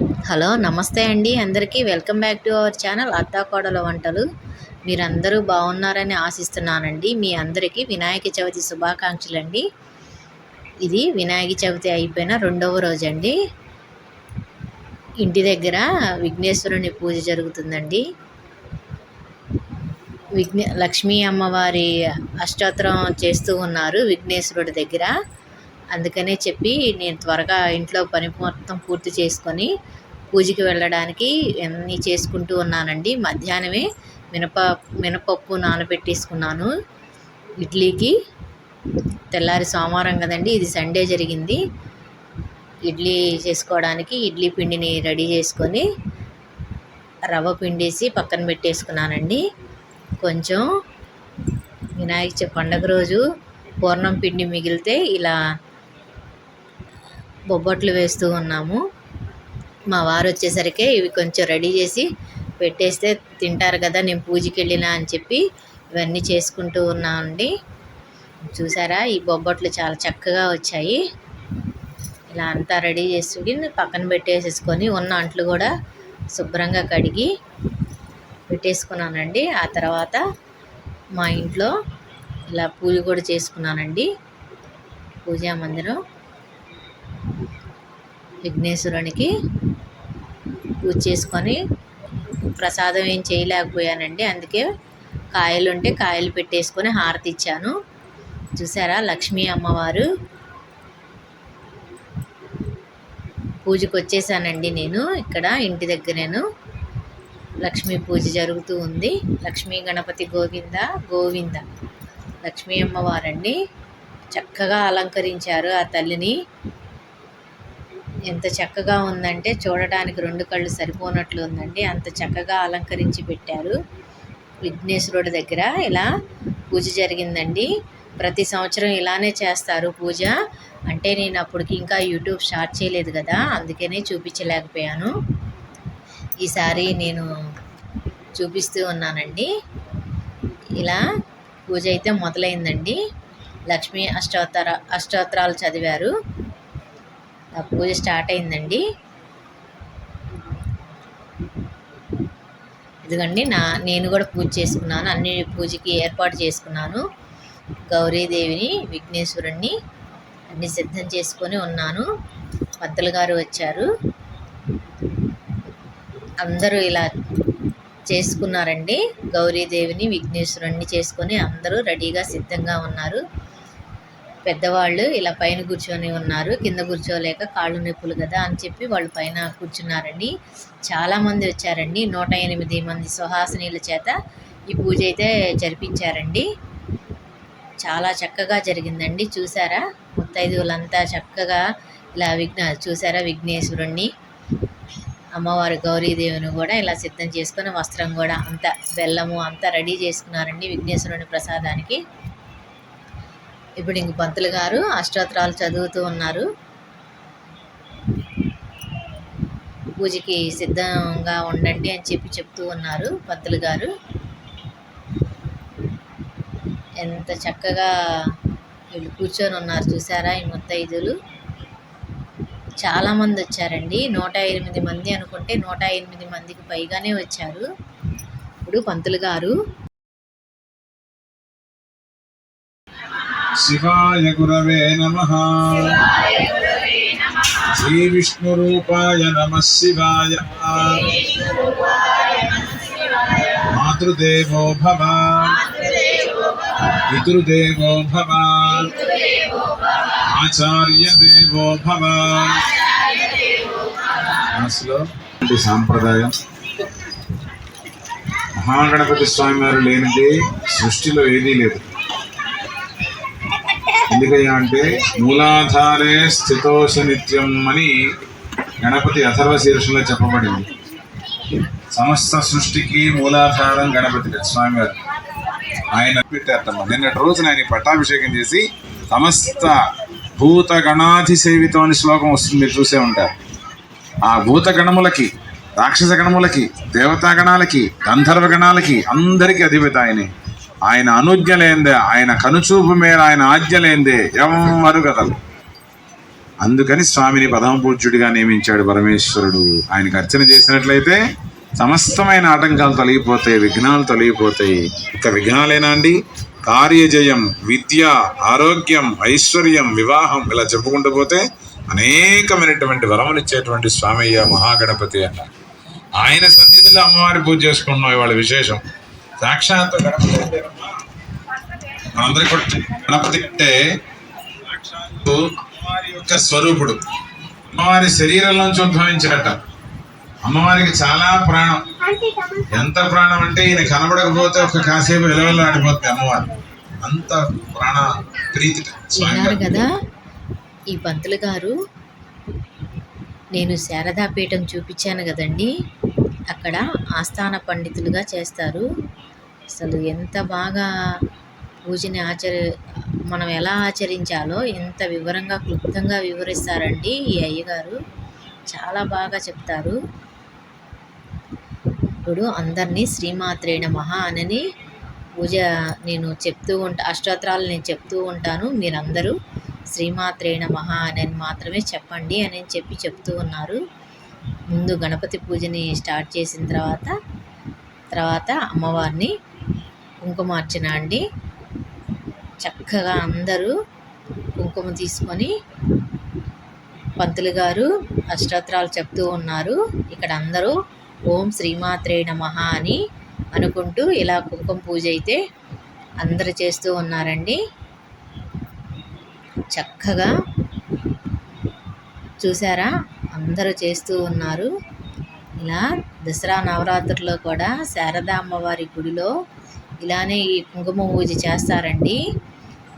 Hello నమస్తే అండి. అందరికీ welcome back to our channel అత్తాకోడల వంటలు. మీరందరూ బాగున్నారని ఆశిస్తున్నానండి. మీ అందరికీ వినాయక చవితి శుభాకాంక్షలు అండి ఇది వినాయక చవితి అయిపోయిన రెండవ రోజు అండి ఇంటి దగ్గర విఘ్నేశ్వరుని పూజ జరుగుతుందండి. విఘ్నే లక్ష్మీ అమ్మవారి అష్టోత్తరం చేస్తూ ఉన్నారు విఘ్నేశ్వరుడి దగ్గర. అందుకనే చెప్పి నేను త్వరగా ఇంట్లో పని మొత్తం పూర్తి చేసుకొని పూజకి వెళ్ళడానికి అన్నీ చేసుకుంటూ ఉన్నానండి. మధ్యాహ్నమే మినప మినపప్పు నానబెట్టేసుకున్నాను. ఇడ్లీకి తెల్లారి సోమవారం కదండి ఇది సండే జరిగింది. ఇడ్లీ చేసుకోవడానికి ఇడ్లీ పిండిని రెడీ చేసుకొని రవ్వ పిండేసి పక్కన పెట్టేసుకున్నానండి. కొంచెం వినాయక చ- పండగ రోజు పూర్ణం పిండి మిగిలితే ఇలా బొబ్బట్లు వేస్తూ ఉన్నాము. మా వారు వచ్చేసరికి ఇవి కొంచెం రెడీ చేసి పెట్టేస్తే తింటారు కదా నేను పూజకి వెళ్ళినా అని చెప్పి ఇవన్నీ చేసుకుంటూ ఉన్నామండి చూసారా ఈ బొబ్బట్లు చాలా చక్కగా వచ్చాయి. ఇలా అంతా రెడీ చేసి పక్కన పెట్టేసేసుకొని ఉన్న అంట్లు కూడా శుభ్రంగా కడిగి పెట్టేసుకున్నానండి. ఆ తర్వాత మా ఇంట్లో ఇలా పూజ కూడా చేసుకున్నానండి. పూజా మందిరం. విఘ్నేశ్వరునికి పూజ చేసుకొని ప్రసాదం ఏం చేయలేకపోయానండి. అందుకే కాయలు ఉంటే కాయలు పెట్టేసుకొని హారతి ఇచ్చాను. చూసారా లక్ష్మీ అమ్మవారు? పూజకు వచ్చేసానండి నేను. ఇక్కడ ఇంటి దగ్గర నేను లక్ష్మీ పూజ జరుగుతూ ఉంది. లక్ష్మీ గణపతి గోవింద గోవింద లక్ష్మీ అమ్మవారండి. చక్కగా అలంకరించారు ఆ తల్లిని. ఎంత చక్కగా ఉందంటే చూడటానికి రెండు కళ్ళు సరిపోనట్లు ఉందండి. అంత చక్కగా అలంకరించి పెట్టారు. విఘ్నేశ్వరుడి దగ్గర ఇలా పూజ జరిగిందండి. ప్రతి సంవత్సరం ఇలానే చేస్తారు పూజ. అంటే నేను అప్పటికి ఇంకా యూట్యూబ్ స్టార్ట్ చేయలేదు కదా అందుకనే చూపించలేకపోయాను. ఈసారి నేను చూపిస్తూ ఉన్నానండి. ఇలా పూజ అయితే మొదలైందండి. లక్ష్మీ అష్టోత్తర అష్టోత్తరాలు చదివారు. ఆ పూజ స్టార్ట్ అయిందండి. ఇదిగండి నా నేను కూడా పూజ చేసుకున్నాను అన్ని పూజకి ఏర్పాటు చేసుకున్నాను. గౌరీదేవిని విఘ్నేశ్వరుణ్ణి అన్ని సిద్ధం చేసుకొని ఉన్నాను. పంతులు గారు వచ్చారు. అందరూ ఇలా చేసుకున్నారండి. గౌరీదేవిని విఘ్నేశ్వరుణ్ణి చేసుకొని అందరూ రెడీగా సిద్ధంగా ఉన్నారు. పెద్దవాళ్ళు ఇలా పైన కూర్చొని ఉన్నారు. కింద కూర్చోలేక కాళ్ళు నొప్పులు కదా అని చెప్పి వాళ్ళు పైన కూర్చున్నారండి. చాలామంది వచ్చారండి. నూట ఎనిమిది మంది సుహాసినీల చేత ఈ పూజ అయితే జరిపించారండి. చాలా చక్కగా జరిగిందండి. చూసారా? ముత్తైదువులంతా చక్కగా ఇలా విఘ్న చూసారా విఘ్నేశ్వరుణ్ణి? అమ్మవారు గౌరీదేవిని కూడా ఇలా సిద్ధం చేసుకొని వస్త్రం కూడా అంతా బెల్లము అంతా రెడీ చేసుకున్నారండి విఘ్నేశ్వరుని ప్రసాదానికి. ఇప్పుడు ఇంక పంతులు గారు అష్టోత్తరాలు చదువుతూ ఉన్నారు. పూజకి సిద్ధంగా ఉండండి అని చెప్పి చెప్తూ ఉన్నారు పంతులు గారు. ఎంత చక్కగా వీళ్ళు కూర్చొని ఉన్నారు చూసారా ఈ ముత్తైదులు. చాలామంది వచ్చారండి. నూట ఎనిమిది మంది అనుకుంటే నూట ఎనిమిది మందికి పైగానే వచ్చారు. ఇప్పుడు పంతులు గారు శివాయ గురవే నమ. శ్రీ విష్ణురూపాయ నమ శివాయ. మాతృదేవో భవ. పితృదేవో భవ. ఆచార్య దేవో భవ. మనసులో సాంప్రదాయం. మహాగణపతి స్వామి వారు లేనిది సృష్టిలో ఏదీ లేదు. ఎందుకయ్యా అంటే మూలాధారే స్థితోష నిత్యం అని గణపతి అథర్వ శీర్షంలో చెప్పబడింది. సమస్త సృష్టికి మూలాధారం గణపతి స్వామివారు. ఆయన పెట్టారమ్మా నిన్నటి రోజున ఆయన పట్టాభిషేకం చేసి సమస్త భూత గణాధిసేవితం అని శ్లోకం వస్తుంది మీరు చూసే ఉంటారు. ఆ భూత గణములకి రాక్షస గణములకి దేవతా గణాలకి గంధర్వ గణాలకి అందరికీ అధిపతి ఆయనే. ఆయన అనుజ్ఞలేందే ఆయన కనుచూపు మేర ఆయన ఆజ్ఞ లేందే ఎవరు కదలు అందుకని స్వామిని పదమ పూజ్యుడిగా నియమించాడు పరమేశ్వరుడు. ఆయనకు అర్చన చేసినట్లయితే సమస్తమైన ఆటంకాలు తొలగిపోతాయి విఘ్నాలు తొలగిపోతాయి. ఇక విఘ్నాలేనా అండి? కార్యజయం విద్య ఆరోగ్యం ఐశ్వర్యం వివాహం ఇలా చెప్పుకుంటూ పోతే అనేకమైనటువంటి వరములు ఇచ్చేటువంటి స్వామయ్య మహాగణపతి అన్న. ఆయన సన్నిధిలో అమ్మవారి పూజ చేసుకున్నాం ఇవాళ విశేషం. సాక్షాత్ గణపతి మనందరికీ కూడా గణపతి అంటే సాక్షాత్తు అమ్మవారి యొక్క స్వరూపుడు. అమ్మవారి శరీరంలోంచి ఉద్భవించినట్ట అమ్మవారికి చాలా ప్రాణం. ఎంత ప్రాణం అంటే ఈయన కనబడకపోతే ఒక కాసేపు విలువలు ఆడిపోతుంది అమ్మవారు. అంత ప్రాణ ప్రీతి కదా ఈ పంతులు గారు నేను శారదాపీఠం చూపించాను కదండి. అక్కడ ఆస్థాన పండితులుగా చేస్తారు. అసలు ఎంత బాగా పూజని ఆచరి మనం ఎలా ఆచరించాలో ఎంత వివరంగా క్లుప్తంగా వివరిస్తారండి ఈ అయ్యగారు. చాలా బాగా చెప్తారు. ఇప్పుడు అందరినీ శ్రీమాత్రేణ మహా అనని పూజ నేను చెప్తూ ఉంటా అష్టోత్తరాలు నేను చెప్తూ ఉంటాను. మీరందరూ శ్రీమాత్రేణ మహా అని మాత్రమే చెప్పండి అని చెప్పి చెప్తూ ఉన్నారు. ముందు గణపతి పూజని స్టార్ట్ చేసిన తర్వాత తర్వాత అమ్మవారిని కుంకుమార్చన అండి. చక్కగా అందరూ కుంకుమ తీసుకొని పంతులు గారు అష్టోత్తరాలు చెప్తూ ఉన్నారు. ఇక్కడ అందరూ ఓం శ్రీమాత్రే నమః అని అనుకుంటూ ఇలా కుంకుమ పూజ అయితే అందరు చేస్తూ ఉన్నారండి. చక్కగా చూసారా? అందరూ చేస్తూ ఉన్నారు. ఇలా దసరా నవరాత్రుల్లో కూడా శారదా అమ్మవారి గుడిలో ఇలానే ఈ కుంకుమ పూజ చేస్తారండి.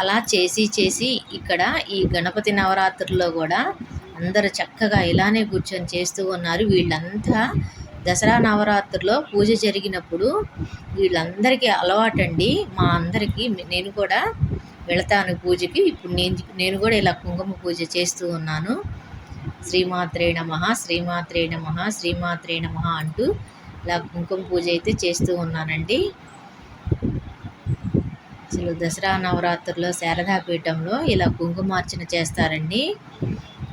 అలా చేసి చేసి ఇక్కడ ఈ గణపతి నవరాత్రుల్లో కూడా అందరూ చక్కగా ఇలానే కూర్చొని చేస్తూ ఉన్నారు. వీళ్ళంతా దసరా నవరాత్రుల్లో పూజ జరిగినప్పుడు వీళ్ళందరికీ అలవాటండి. మా అందరికీ నేను కూడా వెళతాను పూజకి. ఇప్పుడు నేను నేను కూడా ఇలా కుంకుమ పూజ చేస్తూ ఉన్నాను. శ్రీమాత్రే నమ శ్రీమాత్రే నమ శ్రీమాత్రే నమ అంటూ ఇలా కుంకుమ పూజ అయితే చేస్తూ ఉన్నానండి. అసలు దసరా నవరాత్రుల్లో శారదాపీఠంలో ఇలా కుంకుమార్చన చేస్తారండి.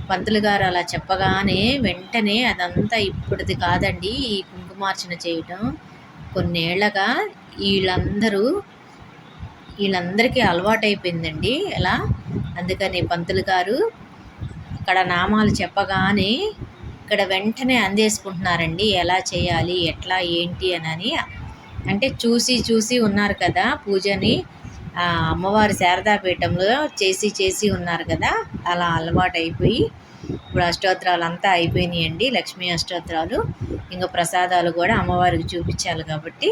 పంతులు గారు అలా చెప్పగానే వెంటనే అదంతా ఇప్పటిది కాదండి ఈ కుంకుమార్చన చేయటం. కొన్నేళ్ళగా వీళ్ళందరూ వీళ్ళందరికీ అలవాటైపోయిందండి. ఎలా? అందుకని పంతులు గారు అక్కడ నామాలు చెప్పగానే ఇక్కడ వెంటనే అందేసుకుంటున్నారండి ఎలా చేయాలి ఎట్లా ఏంటి అని అంటే చూసి చూసి ఉన్నారు కదా పూజని. అమ్మవారి శారదాపీఠంలో చేసి చేసి ఉన్నారు కదా. అలా అలవాటు అయిపోయి ఇప్పుడు అష్టోత్తరాలు అంతా అయిపోయినాయండి లక్ష్మీ అష్టోత్తరాలు. ఇంకా ప్రసాదాలు కూడా అమ్మవారికి చూపించాలి కాబట్టి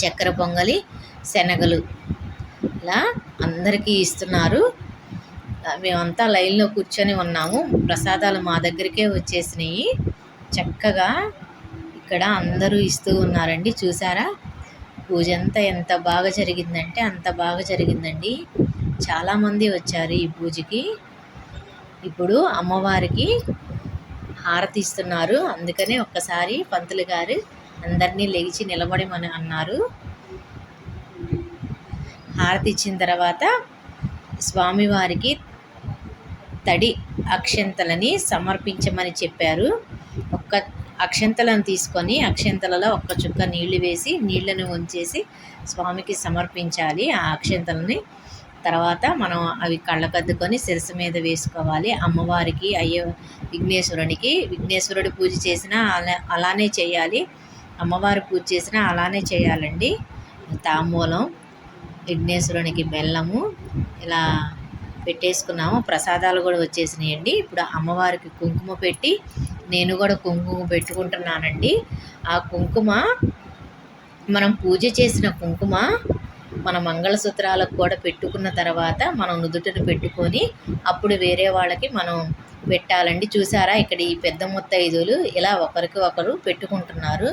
చక్కెర పొంగలి శనగలు. ఇలా అందరికీ ఇస్తున్నారు. మేమంతా లైన్లో కూర్చొని ఉన్నాము. ప్రసాదాలు మా దగ్గరికే వచ్చేసినాయి. చక్కగా ఇక్కడ అందరూ ఇస్తూ ఉన్నారండి. చూసారా? పూజ అంతా ఎంత బాగా జరిగిందంటే అంత బాగా జరిగిందండి. చాలామంది వచ్చారు ఈ పూజకి. ఇప్పుడు అమ్మవారికి హారతి ఇస్తున్నారు. అందుకనే ఒక్కసారి పంతులు గారు అందరినీ లేచి నిలబడమని అన్నారు. హారతి ఇచ్చిన తర్వాత స్వామివారికి తడి అక్షంతలని సమర్పించమని చెప్పారు. ఒక్క అక్షంతలను తీసుకొని అక్షంతలలో ఒక్క చుక్క నీళ్ళు వేసి నీళ్ళను ఉంచేసి స్వామికి సమర్పించాలి ఆ అక్షంతలని. తర్వాత మనం అవి కళ్ళకద్దుకొని శిరస్సు మీద వేసుకోవాలి. అమ్మవారికి అయ్యో విఘ్నేశ్వరునికి విఘ్నేశ్వరుడి పూజ చేసినా అలా అలానే చేయాలి. అమ్మవారు పూజ చేసినా అలానే చేయాలండి. తాంబూలం విఘ్నేశ్వరునికి బెల్లము ఇలా పెట్టేసుకున్నాము. ప్రసాదాలు కూడా వచ్చేసినాయండి. ఇప్పుడు అమ్మవారికి కుంకుమ పెట్టి నేను కూడా కుంకుమ పెట్టుకుంటున్నానండి. ఆ కుంకుమ మనం పూజ చేసిన కుంకుమ మన మంగళసూత్రాలకు కూడా పెట్టుకున్న తర్వాత మనం నుదుటను పెట్టుకొని అప్పుడు వేరే వాళ్ళకి మనం పెట్టాలండి. చూసారా ఇక్కడ ఈ పెద్ద ముత్తైదులు ఇలా ఒకరికి ఒకరు పెట్టుకుంటున్నారు.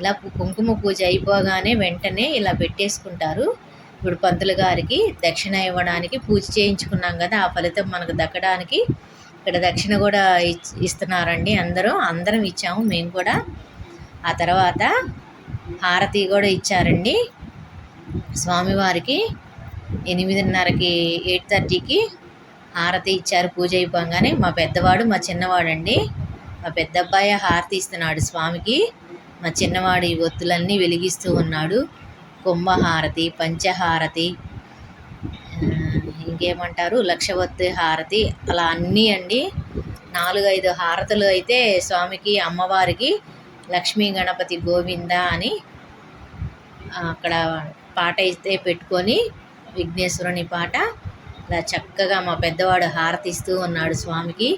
ఇలా కుంకుమ పూజ అయిపోగానే వెంటనే ఇలా పెట్టేసుకుంటారు. ఇప్పుడు పంతులు గారికి దక్షిణ ఇవ్వడానికి పూజ చేయించుకున్నాం కదా ఆ ఫలితం మనకు దక్కడానికి ఇక్కడ దక్షిణ కూడా ఇచ్- ఇస్తున్నారండి అందరూ. అందరం ఇచ్చాము మేము కూడా. ఆ తర్వాత హారతి కూడా ఇచ్చారండి. స్వామివారికి ఎనిమిదిన్నరకి ఎయిట్ థర్టీకి హారతి ఇచ్చారు పూజ అయిపోగానే. మా పెద్దవాడు మా చిన్నవాడండి. మా పెద్ద అబ్బాయి హారతి ఇస్తున్నాడు స్వామికి. మా చిన్నవాడు ఈ ఒత్తులన్నీ వెలిగిస్తూ ఉన్నాడు. కుంభహారతి పంచహారతి ఇంకేమంటారు? లక్షవత్తు హారతి అలా అన్నీ అండి. నాలుగైదు హారతులు అయితే స్వామికి అమ్మవారికి లక్ష్మీ గణపతి గోవింద అని అక్కడ పాట అయితే పెట్టుకొని విఘ్నేశ్వరుని పాట ఇలా చక్కగా మా పెద్దవాడు హారతిస్తూ ఉన్నాడు స్వామికి.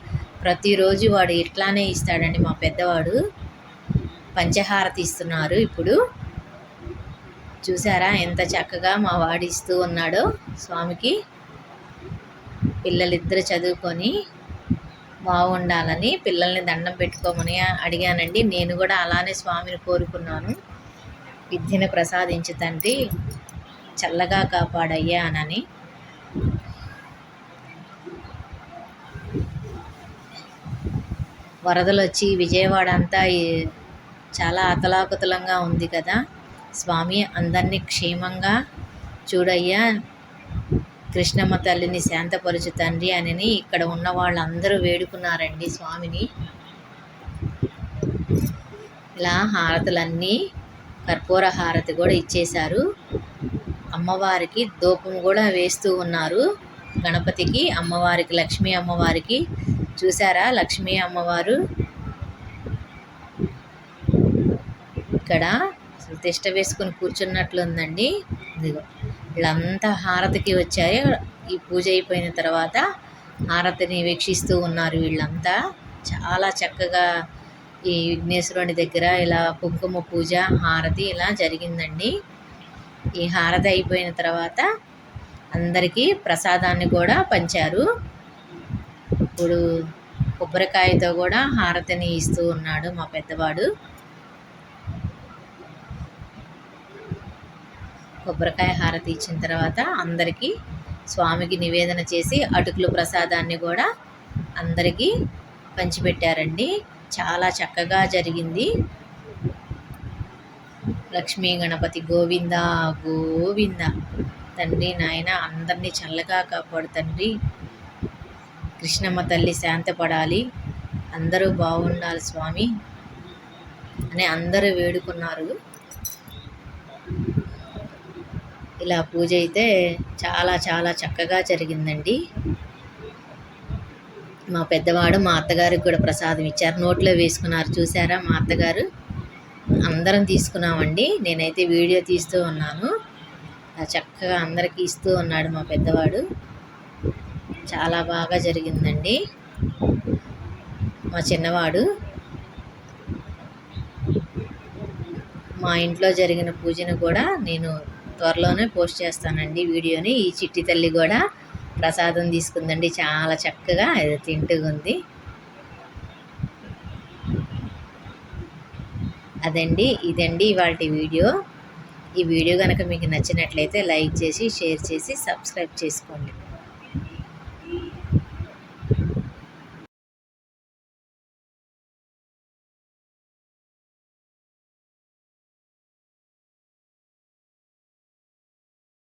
ప్రతిరోజు వాడు ఇట్లానే ఇస్తాడండి మా పెద్దవాడు. పంచహారతి ఇస్తున్నారు ఇప్పుడు. చూసారా? ఎంత చక్కగా మా వాడు ఇస్తూ ఉన్నాడో స్వామికి. పిల్లలిద్దరు చదువుకొని బాగుండాలని పిల్లల్ని దండం పెట్టుకోమని అడిగానండి. నేను కూడా అలానే స్వామిని కోరుకున్నాను. విద్యను ప్రసాదించు తండ్రి చల్లగా కాపాడయ్యా అనని. వరదలు వచ్చి విజయవాడ అంతా చాలా అతలాకుతలంగా ఉంది కదా. స్వామి అందరినీ క్షేమంగా చూడయ్యా. కృష్ణమ్మ తల్లిని శాంతపరుచు తండ్రి అని ఇక్కడ ఉన్న వాళ్ళందరూ వేడుకున్నారండి స్వామిని. ఇలా హారతులన్నీ కర్పూర హారతి కూడా ఇచ్చేశారు. అమ్మవారికి ధూపం కూడా వేస్తూ ఉన్నారు. గణపతికి అమ్మవారికి లక్ష్మీ అమ్మవారికి చూసారా లక్ష్మీ అమ్మవారు ఇక్కడ అసలు తిష్ట వేసుకుని కూర్చున్నట్లు ఉందండి ఇదిగో వీళ్ళంతా హారతికి వచ్చారు. ఈ పూజ అయిపోయిన తర్వాత హారతిని వీక్షిస్తూ ఉన్నారు వీళ్ళంతా. చాలా చక్కగా ఈ విఘ్నేశ్వరుని దగ్గర ఇలా కుంకుమ పూజ హారతి ఇలా జరిగిందండి. ఈ హారతి అయిపోయిన తర్వాత అందరికీ ప్రసాదాన్ని కూడా పంచారు. ఇప్పుడు కొబ్బరికాయతో కూడా హారతిని ఇస్తూ ఉన్నాడు మా పెద్దవాడు. కొబ్బరికాయ హారతి ఇచ్చిన తర్వాత అందరికీ స్వామికి నివేదన చేసి అటుకులు ప్రసాదాన్ని కూడా అందరికీ పంచిపెట్టారండి. చాలా చక్కగా జరిగింది. లక్ష్మీ గణపతి గోవింద గోవింద. తండ్రి నాయన అందరినీ చల్లగా కాపాడు తండ్రి. కృష్ణమ్మ తల్లి శాంతపడాలి. అందరూ బాగుండాలి స్వామి. అని అందరూ వేడుకున్నారు. ఇలా పూజ అయితే చాలా చాలా చక్కగా జరిగిందండి. మా పెద్దవాడు మా అత్తగారికి కూడా ప్రసాదం ఇచ్చారు. నోట్లో వేసుకున్నారు చూసారా? మా అత్తగారు. అందరం తీసుకున్నామండి. నేనైతే వీడియో తీస్తూ ఉన్నాను. చక్కగా అందరికీ ఇస్తూ ఉన్నాడు మా పెద్దవాడు. చాలా బాగా జరిగిందండి. మా చిన్నవాడు మా ఇంట్లో జరిగిన పూజను కూడా నేను త్వరలోనే పోస్ట్ చేస్తానండి వీడియోని. ఈ చిట్టి తల్లి కూడా ప్రసాదం తీసుకుందండి. చాలా చక్కగా అది తింటూ ఉంది అదండి ఇదండి ఇవాళ వీడియో. ఈ వీడియో కనుక మీకు నచ్చినట్లయితే లైక్ చేసి షేర్ చేసి సబ్స్క్రైబ్ చేసుకోండి.